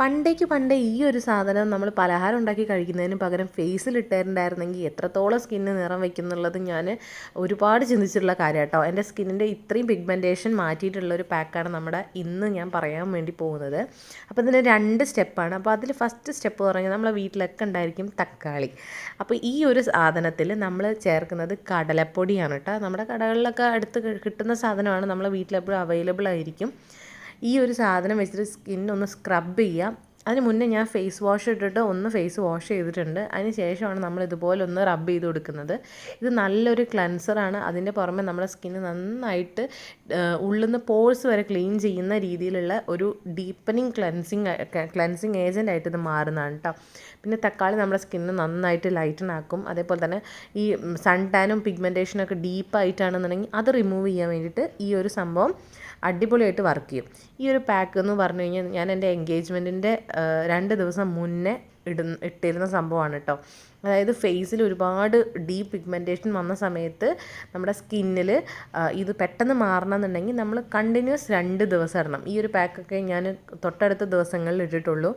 പണ്ടേക്ക് പണ്ടേ ഈ ഒരു സാധനം നമ്മൾ പലഹാരം ഉണ്ടാക്കി കഴിക്കുന്നതിന് പകരം ഫേസിൽ ഇട്ടിട്ടുണ്ടായിരുന്നെങ്കിൽ എത്രത്തോളം സ്കിന്ന് നിറം വയ്ക്കുന്നുള്ളത് ഞാൻ ഒരുപാട് ചിന്തിച്ചിട്ടുള്ള കാര്യം കേട്ടോ എന്റെ സ്കിന്നിന്റെ ഇത്രയും പിഗ്മെന്റേഷൻ മാറ്റിയിട്ടുള്ള ഒരു പാക്കാണ് നമ്മുടെ ഇന്ന് ഞാൻ പറയാൻ വേണ്ടി പോകുന്നത്. അപ്പോൾ ഇതിന് രണ്ട് സ്റ്റെപ്പാണ് അപ്പോൾ അതിൽ ഫസ്റ്റ് സ്റ്റെപ്പ് പറഞ്ഞാൽ നമ്മളെ വീട്ടിലൊക്കെ ഉണ്ടായിരിക്കും തക്കാളി. അപ്പോൾ ഈ ഒരു സാധനത്തിൽ നമ്മൾ ചേർക്കുന്നത് കടലപ്പൊടിയാണ് കേട്ടോ. നമ്മുടെ കടകളിലൊക്കെ അടുത്ത് കിട്ടുന്ന സാധനമാണ്. നമ്മളെ വീട്ടിലെപ്പോഴും അവൈലബിൾ ആയിരിക്കും. ഈ ഒരു സാധനം വെച്ചിട്ട് സ്കിൻ ഒന്ന് സ്ക്രബ് ചെയ്യാം. അതിന് മുന്നേ ഞാൻ ഫേസ് വാഷ് ഇട്ടിട്ട് ഒന്ന് ഫേസ് വാഷ് ചെയ്തിട്ടുണ്ട്. അതിന് ശേഷമാണ് നമ്മൾ ഇതുപോലെ ഒന്ന് റബ്ബ് ചെയ്ത് കൊടുക്കുന്നത്. ഇത് നല്ലൊരു ക്ലൻസറാണ് അതിന്റെ പുറമെ നമ്മുടെ സ്കിന്ന് നന്നായിട്ട് ഉള്ളിൽ നിന്ന് പോഴ്സ് വരെ ക്ലീൻ ചെയ്യുന്ന രീതിയിലുള്ള ഒരു ഡീപ്പനിങ് ക്ലൻസിങ് ക്ലൻസിങ് ഏജന്റ് ആയിട്ട് ഇത് മാറുന്നതാണ് കേട്ടോ പിന്നെ തക്കാളി നമ്മുടെ സ്കിന്ന് നന്നായിട്ട് ലൈറ്റൻ ആക്കും. അതേപോലെ തന്നെ ഈ സൺ ടാനും പിഗ്മെന്റേഷനൊക്കെ ഡീപ്പായിട്ടാണെന്നുണ്ടെങ്കിൽ അത് റിമൂവ് ചെയ്യാൻ വേണ്ടിയിട്ട് ഈ ഒരു സംഭവം അടിപൊളിയായിട്ട് വർക്ക് ചെയ്യും. ഈ ഒരു പാക്ക് എന്ന് പറഞ്ഞു കഴിഞ്ഞാൽ ഞാൻ എന്റെ എൻഗേജ്മെന്റിന്റെ രണ്ട് ദിവസം മുന്നേ ഇടുന്ന ഇട്ടിരുന്ന സംഭവമാണ് കേട്ടോ. അതായത് ഫേസിൽ ഒരുപാട് ഡീപ്പ് പിഗ്മെന്റേഷൻ വന്ന സമയത്ത് നമ്മുടെ സ്കിന്നിൽ ഇത് പെട്ടെന്ന് മാറണമെന്നുണ്ടെങ്കിൽ നമ്മൾ കണ്ടിന്യൂസ് രണ്ട് ദിവസം ഇടണം. ഈ ഒരു പാക്കൊക്കെ ഞാൻ തൊട്ടടുത്ത ദിവസങ്ങളിൽ ഇട്ടിട്ടുള്ളൂ.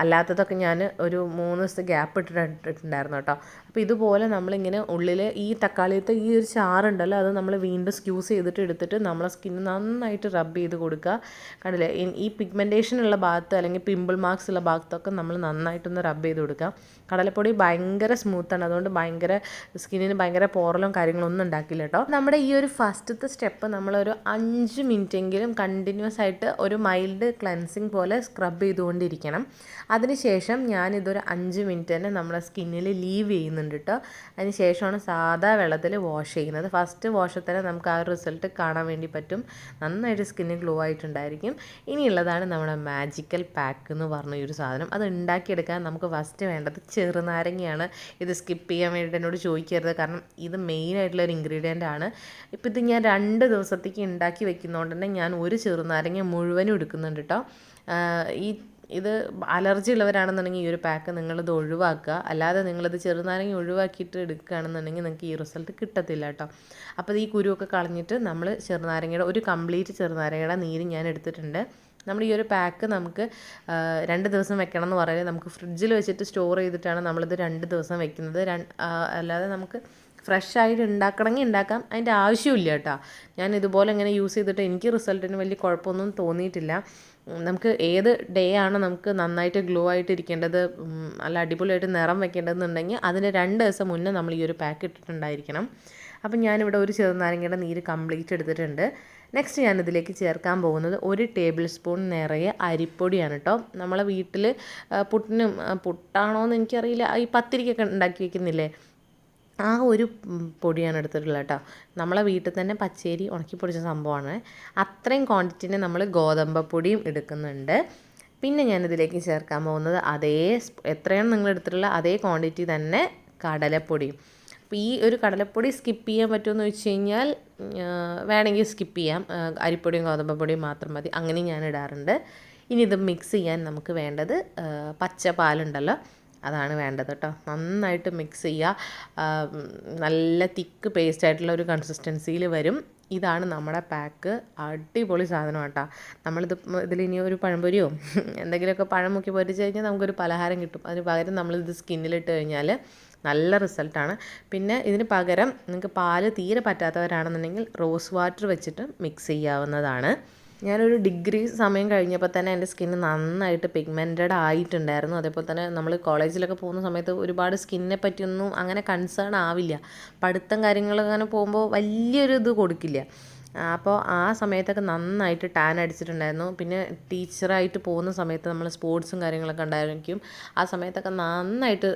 അല്ലാത്തതൊക്കെ ഞാൻ ഒരു മൂന്ന് ദിവസത്തെ ഗ്യാപ്പ് ഇട്ടിട്ടുണ്ടായിരുന്നു കേട്ടോ. അപ്പോൾ ഇതുപോലെ നമ്മളിങ്ങനെ ഉള്ളിൽ ഈ തക്കാളിയത്തെ ഈ ഒരു ചാറുണ്ടല്ലോ അത് നമ്മൾ വീണ്ടും സ്ക്യൂസ് ചെയ്തിട്ട് എടുത്തിട്ട് നമ്മളെ സ്കിന്ന് നന്നായിട്ട് റബ്ബ് ചെയ്ത് കൊടുക്കുക. കണ്ടില്ലേ? ഈ പിഗ്മെന്റേഷൻ ഉള്ള ഭാഗത്ത് അല്ലെങ്കിൽ പിമ്പിൾ മാർക്സ് ഉള്ള ഭാഗത്തൊക്കെ നമ്മൾ നന്നായിട്ടൊന്ന് റബ്ബ് ചെയ്ത് കൊടുക്കുക. കടലപ്പൊടി ഭയങ്കര സ്മൂത്താണ് അതുകൊണ്ട് ഭയങ്കര സ്കിന്നിന് ഭയങ്കര പോറലും കാര്യങ്ങളും ഒന്നും ഉണ്ടാക്കില്ല കേട്ടോ. നമ്മുടെ ഈ ഒരു ഫസ്റ്റത്തെ സ്റ്റെപ്പ് നമ്മളൊരു അഞ്ച് മിനിറ്റെങ്കിലും കണ്ടിന്യൂസ് ആയിട്ട് ഒരു മൈൽഡ് ക്ലൻസിങ് പോലെ സ്ക്രബ് ചെയ്തുകൊണ്ടിരിക്കണം. അതിനുശേഷം ഞാനിതൊരു അഞ്ച് മിനിറ്റ് തന്നെ നമ്മളെ സ്കിന്നിൽ ലീവ് ചെയ്യുന്നുണ്ട് കേട്ടോ അതിന് ശേഷമാണ് സാധാ വെള്ളത്തിൽ വാഷ് ചെയ്യുന്നത്. ഫസ്റ്റ് വാഷിൽ തന്നെ നമുക്ക് ആ റിസൾട്ട് കാണാൻ വേണ്ടി പറ്റും. നന്നായിട്ട് സ്കിന്ന് ഗ്ലോ ആയിട്ടുണ്ടായിരിക്കും. ഇനിയുള്ളതാണ് നമ്മുടെ മാജിക്കൽ പാക്ക് എന്ന് പറഞ്ഞ ഒരു സാധനം. അത് ഉണ്ടാക്കിയെടുക്കാൻ നമുക്ക് ഫസ്റ്റ് വേണ്ടത് ചെറുനാരങ്ങയാണ്. ഇത് സ്കിപ്പ് ചെയ്യാൻ വേണ്ടിയിട്ട് എന്നോട് ചോദിക്കരുത്. കാരണം ഇത് ഒരു ഇൻഗ്രീഡിയന്റ് ആണ്. ഇപ്പോൾ ഇത് ഞാൻ രണ്ട് ദിവസത്തേക്ക് ഉണ്ടാക്കി വെക്കുന്നതുകൊണ്ട് തന്നെ ഞാൻ ഒരു ചെറുനാരങ്ങ മുഴുവനും എടുക്കുന്നുണ്ട് കേട്ടോ ഈ ഇത് അലർജി ഉള്ളവരാണെന്നുണ്ടെങ്കിൽ ഈ ഒരു പാക്ക് നിങ്ങളിത് ഒഴിവാക്കുക. അല്ലാതെ നിങ്ങളിത് ചെറുനാരങ്ങ ഒഴിവാക്കിയിട്ട് എടുക്കുകയാണെന്നുണ്ടെങ്കിൽ നിങ്ങൾക്ക് ഈ റിസൾട്ട് കിട്ടത്തില്ല കേട്ടോ. അപ്പോൾ ഈ കുരുവൊക്കെ കളഞ്ഞിട്ട് നമ്മൾ ചെറുനാരങ്ങയുടെ ഒരു കംപ്ലീറ്റ് ചെറുനാരങ്ങയുടെ നീര് ഞാൻ എടുത്തിട്ടുണ്ട്. നമ്മൾ ഈ ഒരു പാക്ക് നമുക്ക് രണ്ട് ദിവസം വെക്കണം എന്ന് പറയുന്നത് നമുക്ക് ഫ്രിഡ്ജിൽ വെച്ചിട്ട് സ്റ്റോർ ചെയ്തിട്ടാണ് നമ്മളിത് രണ്ട് ദിവസം വെക്കുന്നത്. അല്ലാതെ നമുക്ക് ഫ്രഷ് ആയിട്ട് ഉണ്ടാക്കണമെങ്കിൽ ഉണ്ടാക്കാം. അതിന്റെ ആവശ്യമില്ല കേട്ടോ. ഞാൻ ഇതുപോലെ ഇങ്ങനെ യൂസ് ചെയ്തിട്ട് എനിക്ക് റിസൾട്ടിന് വലിയ കുഴപ്പമൊന്നും തോന്നിയിട്ടില്ല. നമുക്ക് ഏത് ഡേ ആണ് നമുക്ക് നന്നായിട്ട് ഗ്ലോ ആയിട്ട് ഇരിക്കേണ്ടത് നല്ല അടിപൊളിയായിട്ട് നിറം വെക്കേണ്ടതെന്നുണ്ടെങ്കിൽ അതിന് രണ്ട് ദിവസം മുന്നേ നമ്മൾ ഈ ഒരു പാക്ക് ഇട്ടിട്ടുണ്ടായിരിക്കണം. അപ്പം ഞാനിവിടെ ഒരു ചെറുനാരങ്ങയുടെ നീര് കംപ്ലീറ്റ് എടുത്തിട്ടുണ്ട്. നെക്സ്റ്റ് ഞാനിതിലേക്ക് ചേർക്കാൻ പോകുന്നത് ഒരു ടേബിൾ സ്പൂൺ നിറയെ അരിപ്പൊടിയാണ് കേട്ടോ നമ്മളെ വീട്ടിൽ പുട്ടിനും പുട്ടാണോ എന്ന് എനിക്കറിയില്ല. ഈ പത്തിരിക്കൊക്കെ ഉണ്ടാക്കി വെക്കുന്നില്ലേ? ആ ഒരു പൊടിയാണ് എടുത്തിട്ടുള്ളത് കേട്ടോ നമ്മളെ വീട്ടിൽ തന്നെ പച്ചേരി ഉണക്കി പൊടിച്ച സംഭവമാണ്. അത്രയും ക്വാണ്ടിറ്റിന് നമ്മൾ ഗോതമ്പപ്പൊടിയും എടുക്കുന്നുണ്ട്. പിന്നെ ഞാനിതിലേക്ക് ചേർക്കാൻ പോകുന്നത് അതേ എത്രയാണ് നിങ്ങൾ എടുത്തിട്ടുള്ള അതേ ക്വാണ്ടിറ്റി തന്നെ കടലപ്പൊടിയും. അപ്പോൾ ഈ ഒരു കടലപ്പൊടി സ്കിപ്പ് ചെയ്യാൻ പറ്റുമെന്ന് വെച്ച് കഴിഞ്ഞാൽ വേണമെങ്കിൽ സ്കിപ്പ് ചെയ്യാം. അരിപ്പൊടിയും ഗോതമ്പപ്പൊടിയും മാത്രം മതി. അങ്ങനെ ഞാൻ ഇടാറുണ്ട്. ഇനി ഇത് മിക്സ് ചെയ്യാൻ നമുക്ക് വേണ്ടത് പച്ച പാലുണ്ടല്ലോ അതാണ് വേണ്ടത് കേട്ടോ. നന്നായിട്ട് മിക്സ് ചെയ്യുക. നല്ല തിക്ക് പേസ്റ്റ് ആയിട്ടുള്ള ഒരു കൺസിസ്റ്റൻസിയിൽ വരും. ഇതാണ് നമ്മുടെ പാക്ക് അടിപൊളി സാധനം കേട്ടോ. നമ്മളിത് ഇനി ഒരു പഴംപൊരിയോ എന്തെങ്കിലുമൊക്കെ പഴം മുക്കി പൊരിച്ച് കഴിഞ്ഞാൽ നമുക്കൊരു പലഹാരം കിട്ടും. അതിന് പകരം നമ്മളിത് സ്കിന്നിലിട്ട് കഴിഞ്ഞാൽ നല്ല റിസൾട്ടാണ് പിന്നെ ഇതിന് പകരം നിങ്ങൾക്ക് പാൽ തീരെ പറ്റാത്തവരാണെന്നുണ്ടെങ്കിൽ റോസ് വാട്ടർ വെച്ചിട്ട് മിക്സ് ചെയ്യാവുന്നതാണ്. ഞാനൊരു ഡിഗ്രി സമയം കഴിഞ്ഞപ്പോൾ തന്നെ എന്റെ സ്കിന്ന് നന്നായിട്ട് പിഗ്മെന്റഡ് ആയിട്ടുണ്ടായിരുന്നു. അതേപോലെ തന്നെ നമ്മൾ കോളേജിലൊക്കെ പോകുന്ന സമയത്ത് ഒരുപാട് സ്കിന്നിനെ പറ്റിയൊന്നും അങ്ങനെ കൺസേൺ ആവില്ല. പഠിത്തം കാര്യങ്ങളൊക്കെ അങ്ങനെ പോകുമ്പോൾ വലിയൊരു ഇത് കൊടുക്കില്ല. അപ്പോൾ ആ സമയത്തൊക്കെ നന്നായിട്ട് ടാൻ അടിച്ചിട്ടുണ്ടായിരുന്നു. പിന്നെ ടീച്ചറായിട്ട് പോകുന്ന സമയത്ത് നമ്മൾ സ്പോർട്സും കാര്യങ്ങളൊക്കെ ഉണ്ടായിരിക്കും. ആ സമയത്തൊക്കെ നന്നായിട്ട്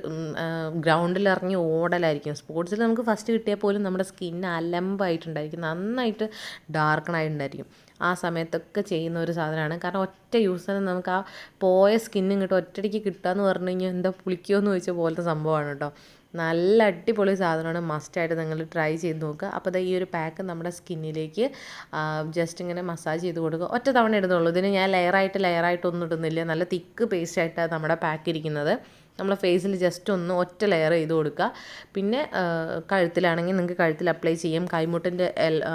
ഗ്രൗണ്ടിൽ ഇറങ്ങി ഓടലായിരിക്കും. സ്പോർട്സിൽ നമുക്ക് ഫസ്റ്റ് കിട്ടിയാൽ പോലും നമ്മുടെ സ്കിന്ന് അലമ്പായിട്ടുണ്ടായിരിക്കും. നന്നായിട്ട് ഡാർക്കണായിട്ടുണ്ടായിരിക്കും ആ സമയത്തൊക്കെ ചെയ്യുന്ന ഒരു സാധനമാണ്. കാരണം ഒറ്റ യൂസിന് നമുക്ക് ആ പോയ സ്കിന്നും കിട്ടും ഒറ്റയടിക്ക് കിട്ടുക എന്ന് പറഞ്ഞു കഴിഞ്ഞാൽ എന്താ പുളിക്കുമോ എന്ന് ചോദിച്ച പോലത്തെ സംഭവമാണ് കേട്ടോ. നല്ല അടിപൊളി സാധനമാണ്. മസ്റ്റായിട്ട് നിങ്ങൾ ട്രൈ ചെയ്ത് നോക്കുക. അപ്പോൾ ദാ ഈ ഒരു പാക്ക് നമ്മുടെ സ്കിന്നിലേക്ക് ജസ്റ്റ് ഇങ്ങനെ മസാജ് ചെയ്ത് കൊടുക്കുക. ഒറ്റ തവണ ഇടുന്നുള്ളൂ. ഇതിന് ഞാൻ ലെയറായിട്ട് ലെയറായിട്ടൊന്നും ഇടുന്നില്ല. നല്ല തിക്ക് പേസ്റ്റായിട്ടാണ് നമ്മുടെ പാക്ക് ഇരിക്കുന്നത്. നമ്മളെ ഫേസിൽ ജസ്റ്റ് ഒന്ന് ഒറ്റ ലെയർ ചെയ്ത് കൊടുക്കുക. പിന്നെ കഴുത്തിലാണെങ്കിൽ നിങ്ങൾക്ക് കഴുത്തിൽ അപ്ലൈ ചെയ്യാം. കൈമുട്ടിന്റെ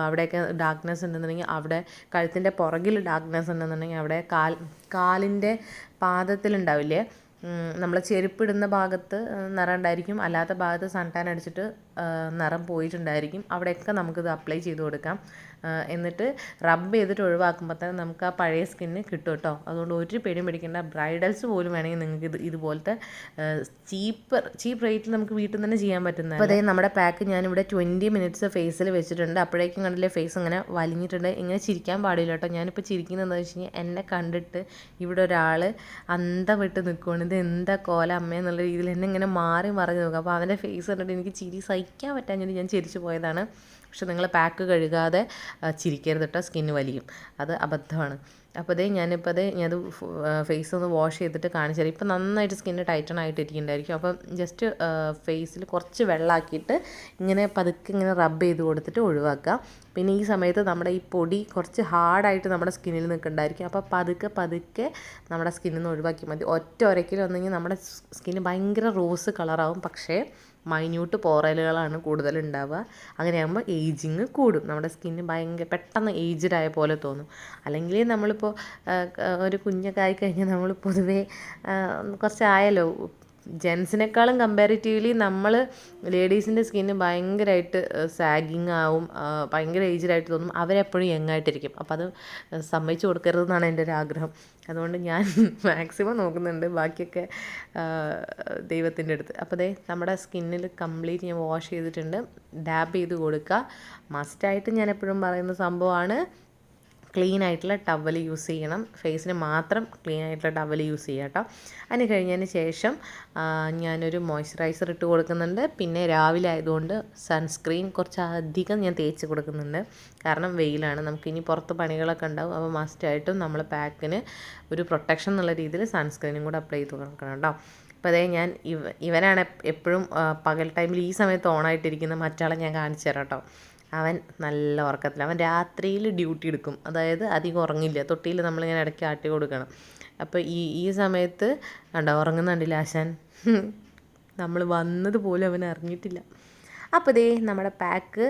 അവിടെയൊക്കെ ഡാർക്ക്നെസ് ഉണ്ടെന്നുണ്ടെങ്കിൽ അവിടെ കഴുത്തിന്റെ പുറകിൽ ഡാർക്ക്നെസ് ഉണ്ടെന്നുണ്ടെങ്കിൽ അവിടെ കാൽ കാലിന്റെ പാദത്തിലുണ്ടാവില്ലേ നമ്മളെ ചെരുപ്പിടുന്ന ഭാഗത്ത് നിറം ഉണ്ടായിരിക്കും. അല്ലാത്ത ഭാഗത്ത് സൺടാൻ അടിച്ചിട്ട് നിറം പോയിട്ടുണ്ടായിരിക്കും. അവിടെയൊക്കെ നമുക്കിത് അപ്ലൈ ചെയ്ത് കൊടുക്കാം. എന്നിട്ട് റബ്ബ് ചെയ്തിട്ട് ഒഴിവാക്കുമ്പോൾ തന്നെ നമുക്ക് ആ പഴയ സ്കിന്ന് കിട്ടും കേട്ടോ അതുകൊണ്ട് ഒരു പേടിയും പിടിക്കേണ്ട. ബ്രൈഡൽസ് പോലും വേണമെങ്കിൽ നിങ്ങൾക്ക് ഇത് ഇതുപോലത്തെ ചീപ്പ് ചീപ്പ് റേറ്റിൽ നമുക്ക് വീട്ടിൽ തന്നെ ചെയ്യാൻ പറ്റുന്നത് അപ്പോൾ അതായത് നമ്മുടെ പാക്ക് ഞാനിവിടെ ട്വന്റി മിനിറ്റ്സ് ഫേസിൽ വെച്ചിട്ടുണ്ട്. അപ്പോഴേക്കും കണ്ടില്ലേ ഫേസ് ഇങ്ങനെ വലിഞ്ഞിട്ടുണ്ട്. ഇങ്ങനെ ചിരിക്കാൻ പാടില്ല കേട്ടോ ഞാനിപ്പോൾ ചിരിക്കുന്നത് എന്താ വെച്ച് കഴിഞ്ഞാൽ എന്നെ കണ്ടിട്ട് ഇവിടെ ഒരാൾ അന്തം വിട്ട് നിൽക്കുകയാണ് ഇത് എന്താ കോല അമ്മ എന്നുള്ള രീതിയിൽ എന്നെ ഇങ്ങനെ മാറി മറിഞ്ഞ് നോക്കുക അപ്പോൾ അവന്റെ ഫേസ് കണ്ടിട്ട് എനിക്ക് ചിരി സഹിക്കാൻ പറ്റാഞ്ഞിട്ട് ഞാൻ ചിരിച്ചു പോയതാണ്. പക്ഷെ നിങ്ങൾ പാക്ക് കഴുകാതെ ചിരിക്കരുത് കേട്ടോ സ്കിന്ന് വലിയും. അത് അബദ്ധമാണ്. അപ്പോൾ അതേ ഞാനിപ്പോൾ അതേ ഞാനത് ഫേസ് ഒന്ന് വാഷ് ചെയ്തിട്ട് കാണിച്ചു തരാം. ഇപ്പം നന്നായിട്ട് സ്കിന്ന് ടൈറ്റൺ ആയിട്ട് ഇരിക്കുന്നുണ്ടായിരിക്കും അപ്പം ജസ്റ്റ് ഫേസിൽ കുറച്ച് വെള്ളമാക്കിയിട്ട് ഇങ്ങനെ പതുക്കെ ഇങ്ങനെ റബ്ബ് ചെയ്ത് കൊടുത്തിട്ട് ഒഴിവാക്കുക. പിന്നെ ഈ സമയത്ത് നമ്മുടെ ഈ പൊടി കുറച്ച് ഹാർഡായിട്ട് നമ്മുടെ സ്കിന്നിൽ നിൽക്കുന്നുണ്ടായിരിക്കും. അപ്പോൾ പതുക്കെ പതുക്കെ നമ്മുടെ സ്കിന്നിൽ നിന്ന് ഒഴിവാക്കി മതി. ഒറ്റ ഒരക്കിൽ വന്നെങ്കിൽ നമ്മുടെ സ്കിന്ന് ഭയങ്കര റോസ് കളറാവും പക്ഷേ മൈന്യൂട്ട് പോറലുകളാണ് കൂടുതൽ ഉണ്ടാവുക അങ്ങനെയാകുമ്പോൾ ഏജിങ് കൂടും. നമ്മുടെ സ്കിന്ന് ഭയങ്കര പെട്ടെന്ന് ഏജ്ഡ് ആയ പോലെ തോന്നും. അല്ലെങ്കിൽ നമ്മളിപ്പോൾ ഒരു കുഞ്ഞൊക്കെ ആയിക്കഴിഞ്ഞാൽ നമ്മൾ പൊതുവേ കുറച്ചായാലോ ജെൻസിനേക്കാളും കമ്പാരിറ്റീവ്ലി നമ്മൾ ലേഡീസിന്റെ സ്കിന്ന് ഭയങ്കരമായിട്ട് സാഗിങ് ആവും ഭയങ്കര ഏജ്ഡായിട്ട് തോന്നും. അവരെപ്പോഴും യങ് ആയിട്ടിരിക്കും. അപ്പോൾ അത് സമ്മതിച്ചു കൊടുക്കരുതെന്നാണ് എന്റെ ഒരു ആഗ്രഹം. അതുകൊണ്ട് ഞാൻ മാക്സിമം നോക്കുന്നുണ്ട്. ബാക്കിയൊക്കെ ദൈവത്തിന്റെ അടുത്ത്. അപ്പോൾ ദേ നമ്മുടെ സ്കിന്നിൽ കംപ്ലീറ്റ് ഞാൻ വാഷ് ചെയ്തിട്ടുണ്ട്. ഡാബ് ചെയ്ത് കൊടുക്കുക. മസ്റ്റായിട്ട് ഞാൻ എപ്പോഴും പറയുന്ന സംഭവമാണ് ക്ലീൻ ആയിട്ടുള്ള ടവൽ യൂസ് ചെയ്യണം. ഫേസിന് മാത്രം ക്ലീൻ ആയിട്ടുള്ള ടവൽ യൂസ് ചെയ്യുക കേട്ടോ. അതിന് കഴിഞ്ഞതിന് ശേഷം ഞാനൊരു മോയ്സ്ചറൈസർ ഇട്ട് കൊടുക്കുന്നുണ്ട്. പിന്നെ രാവിലെ ആയതുകൊണ്ട് സൺസ്ക്രീൻ കുറച്ച് അധികം ഞാൻ തേച്ച് കൊടുക്കുന്നുണ്ട്. കാരണം വെയിലാണ്. നമുക്ക് ഇനി പുറത്ത് പണികളൊക്കെ ഉണ്ടാവും. അപ്പോൾ മസ്റ്റായിട്ടും നമ്മൾ പാക്കിന് ഒരു പ്രൊട്ടക്ഷൻ എന്നുള്ള രീതിയിൽ സൺസ്ക്രീനും കൂടെ അപ്ലൈ ചെയ്ത് കൊടുക്കണം കേട്ടോ. അപ്പോൾ അതേ ഞാൻ ഇവ ഇവനാണ് എപ്പോഴും പകൽ ടൈമിൽ ഈ സമയത്ത് ഓണായിട്ടിരിക്കുന്ന മറ്റാളെ ഞാൻ കാണിച്ചു തരാം കേട്ടോ. അവൻ നല്ല ഉറക്കത്തിൽ അവൻ രാത്രിയിൽ ഡ്യൂട്ടി എടുക്കും. അതായത് അധികം ഉറങ്ങില്ല. തൊട്ടിയിൽ നമ്മളിങ്ങനെ ഇടയ്ക്ക് ആട്ടി കൊടുക്കണം. അപ്പോൾ ഈ ഈ സമയത്ത് കണ്ടോ ഉറങ്ങുന്നുണ്ടില്ല ആശാൻ? നമ്മൾ വന്നത് പോലും അവൻ അറിഞ്ഞിട്ടില്ല. അപ്പോൾ ഇതേ നമ്മുടെ പാക്ക്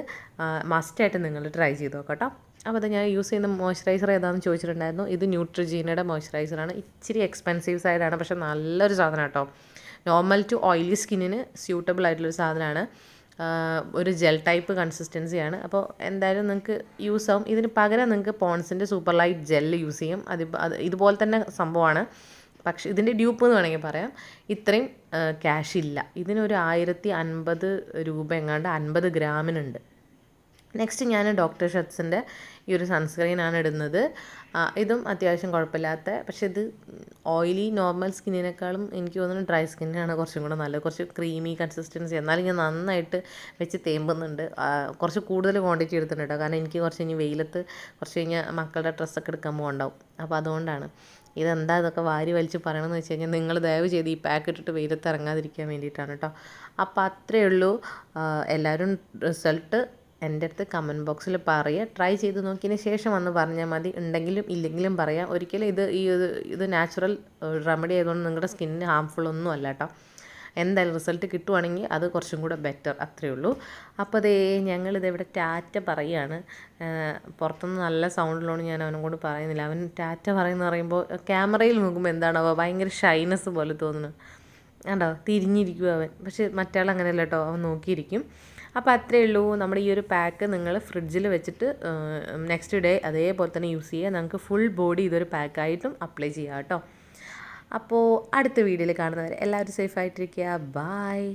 മസ്റ്റായിട്ട് നിങ്ങൾ ട്രൈ ചെയ്ത് നോക്കട്ടോ. അപ്പോൾ അത് ഞാൻ യൂസ് ചെയ്യുന്ന മോയ്സ്ചറൈസർ ഏതാണെന്ന് ചോദിച്ചിട്ടുണ്ടായിരുന്നു. ഇത് ന്യൂട്രിജീനയുടെ മോയ്സ്ചറൈസറാണ് ഇച്ചിരി എക്സ്പെൻസീവ് സൈഡാണ് പക്ഷേ നല്ലൊരു സാധനം കേട്ടോ നോർമൽ ടു ഓയിലി സ്കിന്നിന് സ്യൂട്ടബിൾ ആയിട്ടുള്ളൊരു സാധനമാണ് ഒരു ജെൽ ടൈപ്പ് കൺസിസ്റ്റൻസിയാണ് അപ്പോൾ എന്തായാലും നിങ്ങൾക്ക് യൂസ് ആവും. ഇതിന് പകരം നിങ്ങൾക്ക് പോൺസിന്റെ സൂപ്പർ ലൈറ്റ് ജെൽ യൂസ് ചെയ്യും. അത് ഇതുപോലെ തന്നെ സംഭവമാണ്. പക്ഷേ ഇതിന്റെ ഡ്യൂപ്പ് എന്ന് വേണമെങ്കിൽ പറയാം. ഇത്രയും ക്യാഷ് ഇല്ല. ഇതിനൊരു ആയിരത്തി അൻപത് രൂപ എങ്ങാണ്ട് അൻപത് ഗ്രാമിനുണ്ട്. നെക്സ്റ്റ് ഞാൻ ഡോക്ടർ ഷട്ട്സിന്റെ ഈ ഒരു സൺസ്ക്രീൻ ആണ് ഇടുന്നത്. ഇതും അത്യാവശ്യം കുഴപ്പമില്ലാത്ത പക്ഷെ ഇത് ഓയിലി നോർമൽ സ്കിന്നിനേക്കാളും എനിക്ക് തോന്നുന്നു ഡ്രൈ സ്കിന്നാണ് കുറച്ചും കൂടെ നല്ലത്. കുറച്ച് ക്രീമി കൺസിസ്റ്റൻസി എന്നാലും ഞാൻ നന്നായിട്ട് വെച്ച് തേമ്പുന്നുണ്ട്. കുറച്ച് കൂടുതൽ ക്വാണ്ടിറ്റി എടുത്തിട്ടുണ്ട് കേട്ടോ. കാരണം എനിക്ക് കുറച്ച് ഇനി വെയിലത്ത് കുറച്ച് കഴിഞ്ഞാൽ മക്കളുടെ ഡ്രസ്സൊക്കെ എടുക്കാൻ പോകണ്ടാവും. അപ്പോൾ അതുകൊണ്ടാണ്. ഇതെന്താ ഇതൊക്കെ വാരി വലിച്ച് പറയണമെന്ന് വെച്ച് കഴിഞ്ഞാൽ നിങ്ങൾ ദയവ് ചെയ്ത് ഈ പാക്ക് ഇട്ടിട്ട് വെയിലത്ത് ഇറങ്ങാതിരിക്കാൻ വേണ്ടിയിട്ടാണ് കേട്ടോ. അപ്പോൾ അത്രയേ ഉള്ളൂ. എല്ലാവരും റിസൾട്ട് എന്റെ അടുത്ത് കമന്റ് ബോക്സിൽ പറയുക ട്രൈ ചെയ്ത് നോക്കിയതിന് ശേഷം വന്ന് പറഞ്ഞാൽ മതി. ഉണ്ടെങ്കിലും ഇല്ലെങ്കിലും പറയാം. ഒരിക്കലും ഇത് ഈ ഇത് നാച്ചുറൽ റെമഡി ആയതുകൊണ്ട് നിങ്ങളുടെ സ്കിന്നിന് ഹാംഫുൾ ഒന്നും അല്ല കേട്ടോ എന്തായാലും റിസൾട്ട് കിട്ടുവാണെങ്കിൽ അത് കുറച്ചും കൂടെ ബെറ്റർ അത്രയേ ഉള്ളൂ. അപ്പോൾ അതേ ഞങ്ങളിത് ഇവിടെ ടാറ്റ പറയുകയാണ് പുറത്തുനിന്ന് നല്ല സൗണ്ടിലോണ് ഞാൻ അവനും കൊണ്ട് പറയുന്നില്ല. അവൻ ടാറ്റ പറയുന്ന പറയുമ്പോൾ ക്യാമറയിൽ നോക്കുമ്പോൾ എന്താണോ ഭയങ്കര ഷൈനസ് പോലെ തോന്നുന്നു. കണ്ടോ? തിരിഞ്ഞിരിക്കും അവൻ. പക്ഷേ മറ്റാൾ അങ്ങനെയല്ല കേട്ടോ അവൻ നോക്കിയിരിക്കും. അപ്പോൾ അത്രയേ ഉള്ളൂ. നമ്മുടെ ഈ ഒരു പാക്ക് നിങ്ങൾ ഫ്രിഡ്ജിൽ വെച്ചിട്ട് നെക്സ്റ്റ് ഡേ അതേപോലെ തന്നെ യൂസ് ചെയ്യുക. നമുക്ക് ഫുൾ ബോഡി ഇതൊരു പാക്കായിട്ടും അപ്ലൈ ചെയ്യാം കേട്ടോ. അപ്പോൾ അടുത്ത വീഡിയോയിൽ കാണുന്നവരെ എല്ലാവരും സേഫായിട്ടിരിക്കുക ബായ്